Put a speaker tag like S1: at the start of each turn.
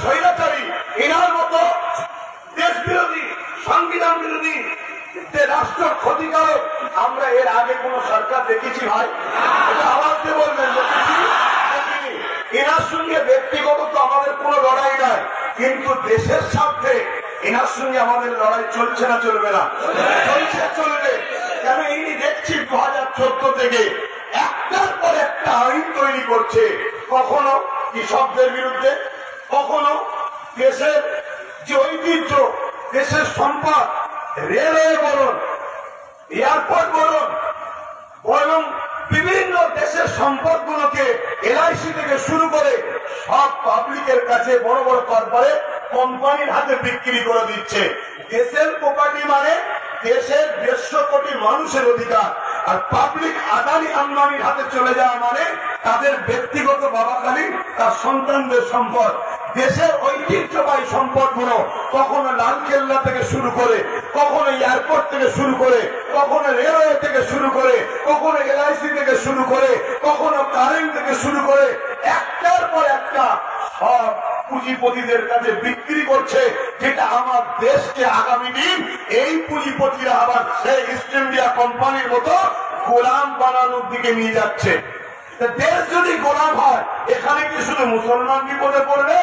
S1: স্বৈরাচারী। এনার মতো দেশ বিরোধী সংবিধান বিরোধী যে রাষ্ট্র ক্ষতিকারক, আমরা এর আগে কোন সরকার দেখেছি ভাই। এটা দিয়ে বলবেন? এনার সঙ্গে ব্যক্তিগত তো আমাদের কোনো লড়াই নাই। কিন্তু দেশের স্বার্থে এনার সঙ্গে আমাদের লড়াই চলছে না, চলবে না। চলছে, চলবে। কেন ইনি দেখছি দু হাজার চোদ্দ থেকে একটার পর একটা আইন তৈরি করছে। কখনো কৃষকদের বিরুদ্ধে? কখনো দেশের যে ঐতিহ্য, দেশের সম্পদ, রেলওয়ে বলুন, এয়ারপোর্ট বলুন, বরং বিভিন্ন দেশের সম্পদগুলোকে এলআইসি থেকে শুরু করে সব পাবলিকের কাছে বড় বড় কর্পোরেট কোম্পানির হাতে বিক্রি করে দিচ্ছে। দেশের প্রপার্টি মানে দেশের দেড়শো কোটি মানুষের অধিকার। আর পাবলিক আদানি আম্বানির হাতে চলে যাওয়া মানে তাদের ব্যক্তিগত বাবাখালী, তার সন্তানদের সম্পদ। দেশের ঐতিহ্যবাহী সম্পদগুলো কখনো লালকেল্লা থেকে শুরু করে, কখনো এয়ারপোর্ট থেকে শুরু করে, কখনো রেলওয়ে থেকে শুরু করে, কখনো এলআইসি থেকে শুরু করে, কখনো কারেন্ট থেকে শুরু করে, একটার পর একটা সব পুঁজিপতিদের কাছে বিক্রি করছে, যেটা আমার দেশকে আগামী দিন এই পুঁজিপতিরা আবার সেই ইস্ট ইন্ডিয়া কোম্পানির মতো গোলাম বানানোর দিকে নিয়ে যাচ্ছে। দেশ যদি গোলাম হয়, এখানে কি শুধু মুসলমান বিপদে পড়বে?